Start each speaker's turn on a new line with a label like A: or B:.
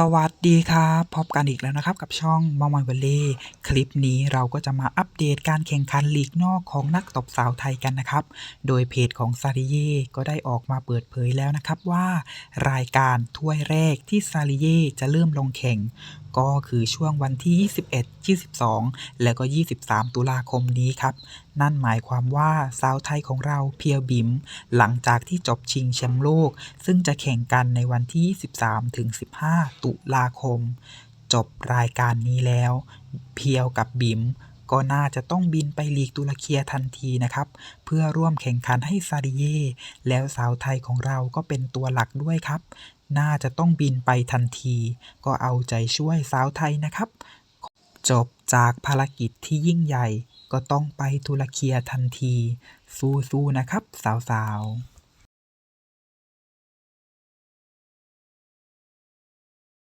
A: สวัสดีครับพบกันอีกแล้วนะครับกับช่องมอมอยเวลเล่คลิปนี้เราก็จะมาอัปเดตการแข่งขันลีกนอกของนักตบสาวไทยกันนะครับ โดยเพจของซาริเย่ก็ได้ออกมาเปิดเผยแล้วนะครับว่า รายการถ้วยแรกที่ซาริเย่จะเริ่มลงแข่ง ก็คือช่วงวันที่ 21 22 แล้วก็ 23 ตุลาคมนี้ครับ นั่นหมายความว่าสาวไทยของเราเพียวบิม หลังจากที่จบชิงแชมป์โลก ซึ่งจะแข่งกันในวันที่23-15 ตุลาคม จบรายการนี้แล้ว เพียวกับบิมก็น่าจะต้องบินไปลีกตุรเคียทันทีนะครับ เพื่อร่วมแข่งขันให้ซาดิเย่แล้วสาวไทยของเราก็เป็นตัวหลักด้วยครับ น่าจะต้องบินไปทันที ก็เอาใจช่วยสาวไทยนะครับ จบ จากภารกิจที่ยิ่งใหญ่ก็ต้องไปตุรเคียทันที สู้ๆนะครับสาวๆ